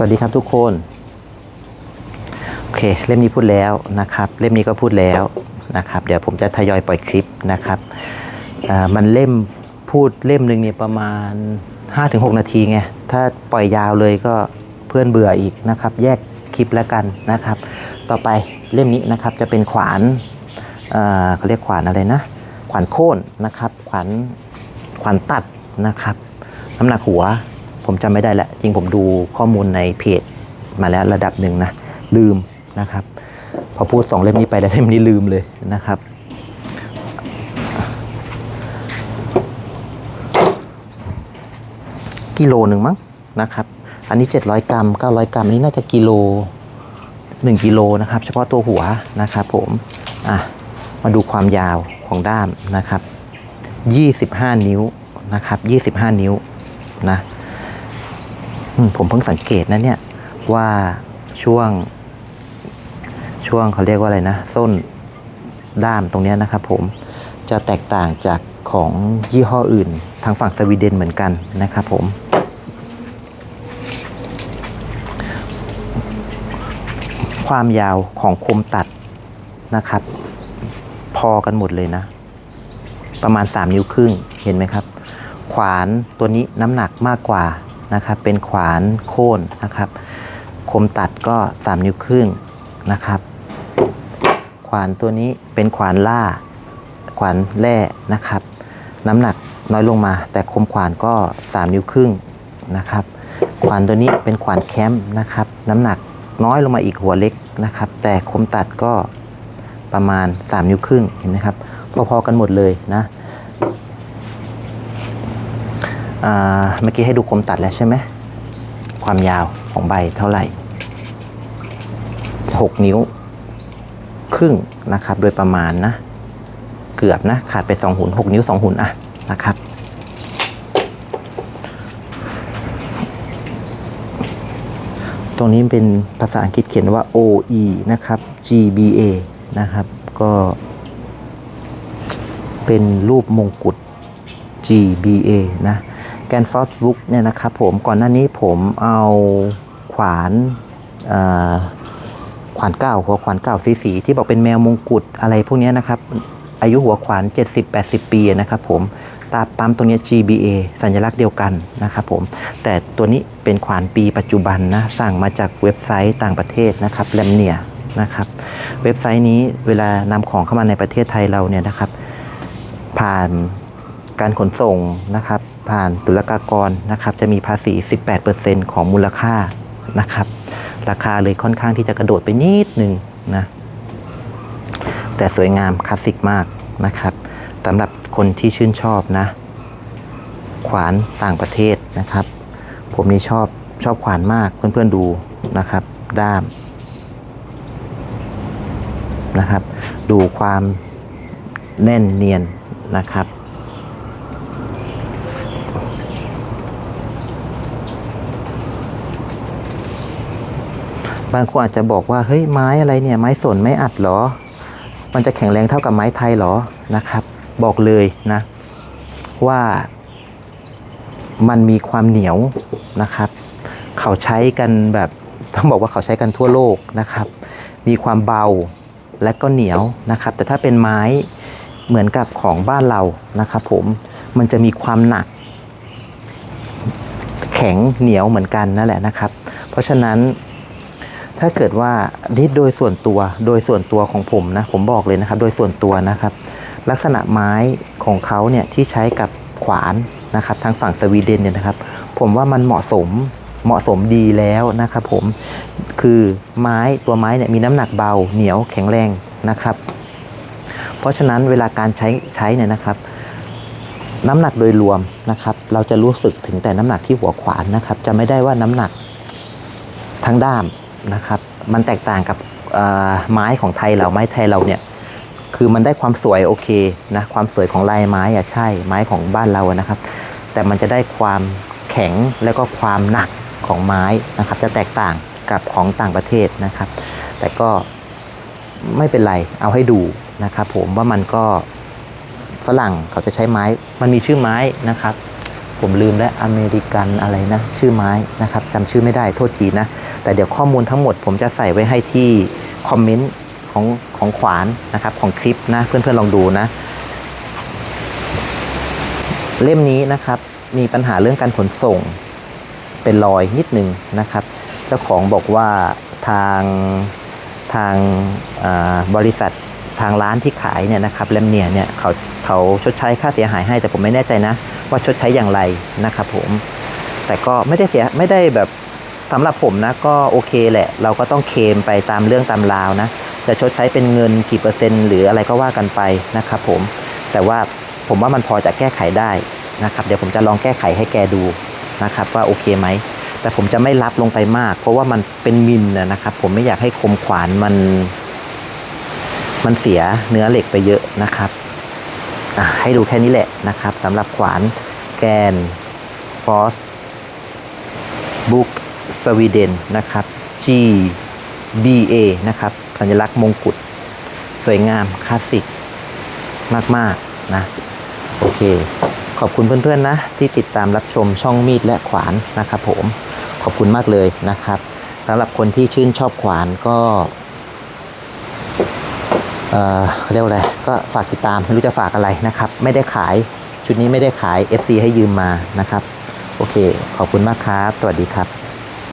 สวัสดีครับทุกคน โอเค เล่มนี้พูดแล้วนะครับ เล่มนี้ก็พูดแล้วนะครับ เดี๋ยวผมจะทยอยปล่อยคลิปนะครับมันเล่มพูดเล่มหนึ่งเนี่ยประมาณ 5-6 นาทีไง ถ้าปล่อยยาวเลยก็เพื่อนเบื่ออีกนะครับ แยกคลิปแล้วกันนะครับ ต่อไปเล่มนี้นะครับจะเป็นขวานเเขาเรียกขวานอะไรนะ ขวานโค่นนะครับ ขวานขวานตัดนะครับ น้ำหนักหัว ผมจำไม่ได้แล้วจริงผมดูข้อมูลในเพจมาแล้วระดับหนึ่งนะ ลืมนะครับ พอพูดสองเล่มนี้ไปแล้วเล่มนี้ลืมเลยนะครับ กิโลหนึ่งมั้งนะครับ อันนี้ 700 กรัม 900 กรัม อันนี้น่าจะกิโล 1 กิโลนะครับ เฉพาะตัวหัวนะครับผมอะมาดูความยาวของด้ามนะครับ 25 นิ้วนะครับ 25 นิ้วนะ ผมเพิ่งสังเกตนะเนี่ยว่าช่วงช่วงเขาเรียกว่าอะไรนะส้นด้ามตรงนี้นะครับผมจะแตกต่างจากของยี่ห้ออื่น ทางฝั่งสวีเดนเหมือนกันนะครับผม ความยาวของคมตัดนะครับ พอกันหมดเลยนะ ประมาณ 3 นิ้วครึ่งเห็นไหมครับ ขวานตัวนี้น้ำหนักมากกว่า นะครับ เป็นขวานโค่นนะครับ คมตัดก็ 3 นิ้วครึ่งนะครับ ขวานตัวนี้เป็นขวานล่า ขวานแร่นะครับ น้ำหนักน้อยลงมา แต่คมขวานก็ 3 นิ้วครึ่งนะครับ ขวานตัวนี้เป็นขวานแคมป์นะครับ น้ำหนักน้อยลงมาอีกหัวเล็กนะครับ แต่คมตัดก็ประมาณ 3 นิ้วครึ่งเห็นไหมครับ พอๆกันหมดเลยนะ เมื่อกี้ให้ดูคมตัดแล้วใช่ไหมความยาวของใบเท่าไหร่ 6 นิ้ว ครึ่งนะครับ โดยประมาณนะ เกือบนะ ขาดไป 2 หุ่น 6 นิ้ว 2 หุ่นอะนะครับ ตรงนี้เป็นภาษาอังกฤษเขียนว่า OE นะครับ GBA นะครับ ก็เป็นรูปมงกุฎ GBA นะ แกนฟอสบุ๊กเนี่ยนะครับผมก่อนหน้านี้ผมเอาขวานขวานเก้าหัวขวานเก้าสีสีๆที่บอกเป็นแมวมงกุฎอะไรพวกนี้นะครับอายุหัวขวาน 70-80 ปีนะครับผมตาปั๊มตรงนี้ GBA สัญลักษณ์เดียวกันนะครับผม แต่ตัวนี้เป็นขวานปีปัจจุบันนะ สั่งมาจากเว็บไซต์ต่างประเทศนะครับแลมเนียนะครับ เว็บไซต์นี้เวลานำของเข้ามาในประเทศไทยเราเนี่ยนะครับ ผ่านการขนส่งนะครับ ผ่านศุลกากรนะครับจะมีภาษี 18%ของมูลค่านะครับ ราคาเลยค่อนข้างที่จะกระโดดไปนิดหนึ่งนะแต่สวยงามคลาสสิกมากนะครับสำหรับคนที่ชื่นชอบนะ ขวานต่างประเทศนะครับ ผมนี่ชอบชอบขวานมากเพื่อนๆดูนะครับ ด้ามนะครับ ดูความแน่นเนียนนะครับ บางคนอาจจะบอกว่าเฮ้ยไม้อะไรเนี่ยไม้สนไม้อัดเหรอ มันจะแข็งแรงเท่ากับไม้ไทยเหรอนะครับ บอกเลยนะว่ามันมีความเหนียวนะครับ เขาใช้กันแบบต้องบอกว่าเขาใช้กันทั่วโลกนะครับ มีความเบาและก็เหนียวนะครับ แต่ถ้าเป็นไม้เหมือนกับของบ้านเรานะครับ ผมมันจะมีความหนัก แข็งเหนียวเหมือนกันนั่นแหละนะครับ เพราะฉะนั้น ถ้าเกิดว่านี่โดยส่วนตัวโดยส่วนตัวของผมนะผมบอกเลยนะครับ โดยส่วนตัวนะครับ ลักษณะไม้ของเขาเนี่ยที่ใช้กับขวานนะครับทางฝั่งสวีเดนเนี่ยนะครับ ผมว่ามันเหมาะสมเหมาะสมดีแล้วนะครับผมคือไม้ตัวไม้เนี่ยมีน้ำหนักเบาเหนียวแข็งแรงนะครับ เพราะฉะนั้นเวลาการใช้ใช้เนี่ยนะครับ น้ำหนักโดยรวมนะครับ เราจะรู้สึกถึงแต่น้ำหนักที่หัวขวานนะครับ จะไม่ได้ว่าน้ำหนักทั้งด้าม นะครับ มันแตกต่างกับไม้ของไทยเราไม้ไทยเราเนี่ยคือมันได้ความสวยโอเคนะความสวยของลายไม้อะใช่ไม้ของบ้านเรานะครับ แต่มันจะได้ความแข็งแล้วก็ความหนักของไม้นะครับ จะแตกต่างกับของต่างประเทศนะครับ แต่ก็ไม่เป็นไรเอาให้ดูนะครับ ผมว่ามันก็ฝรั่งเขาจะใช้ไม้ มันมีชื่อไม้นะครับ ผมลืมและอเมริกันอะไรนะ ชื่อไม้นะครับจำชื่อไม่ได้โทษทีนะ แต่เดี๋ยวข้อมูลทั้งหมดผมจะใส่ไว้ให้ที่คอมเมนต์ของของขวานนะครับของคลิปนะเพื่อนๆลองดูนะ เล่มนี้นะครับมีปัญหาเรื่องการขนส่งเป็นรอยนิดนึงนะครับ เจ้าของบอกว่าทางทางบริษัททางร้านที่ขายเนี่ยนะครับแลมเนียเนี่ยเขาเขาชดใช้ค่าเสียหายให้แต่ผมไม่แน่ใจนะ ว่าชดใช้อย่างไรนะครับผมแต่ก็ไม่ได้เสียไม่ได้แบบสำหรับผมนะก็โอเคแหละ เราก็ต้องเคมไปตามเรื่องตามราวนะจะชดใช้เป็นเงินกี่เปอร์เซ็นต์หรืออะไรก็ว่ากันไปนะครับผมแต่ว่าผมว่ามันพอจะแก้ไขได้นะครับ เดี๋ยวผมจะลองแก้ไขให้แกดูนะครับ ว่าโอเคไหมแต่ผมจะไม่รับลงไปมาก เพราะว่ามันเป็นมินนะครับ ผมไม่อยากให้คมขวานมัน มันเสียเนื้อเหล็กไปเยอะนะครับ ให้ดูแค่นี้แหละนะครับสำหรับขวานแกนฟอสบุ๊กสวีเดนนะครับ G B A นะครับ สัญลักษณ์มงกุฎสวยงามคลาสสิกมาก ๆ นะ โอเค ขอบคุณเพื่อน ๆ นะ ที่ติดตามรับชมช่องมีดและขวานนะครับผม ขอบคุณมากเลยนะครับสำหรับคนที่ชื่นชอบขวานก็ เขาเรียกว่าอะไร ก็ฝากติดตามไม่รู้จะฝากอะไรนะครับ ไม่ได้ขายชุดนี้ไม่ได้ขาย FC ให้ยืมมานะครับ โอเค ขอบคุณมากครับ สวัสดีครับ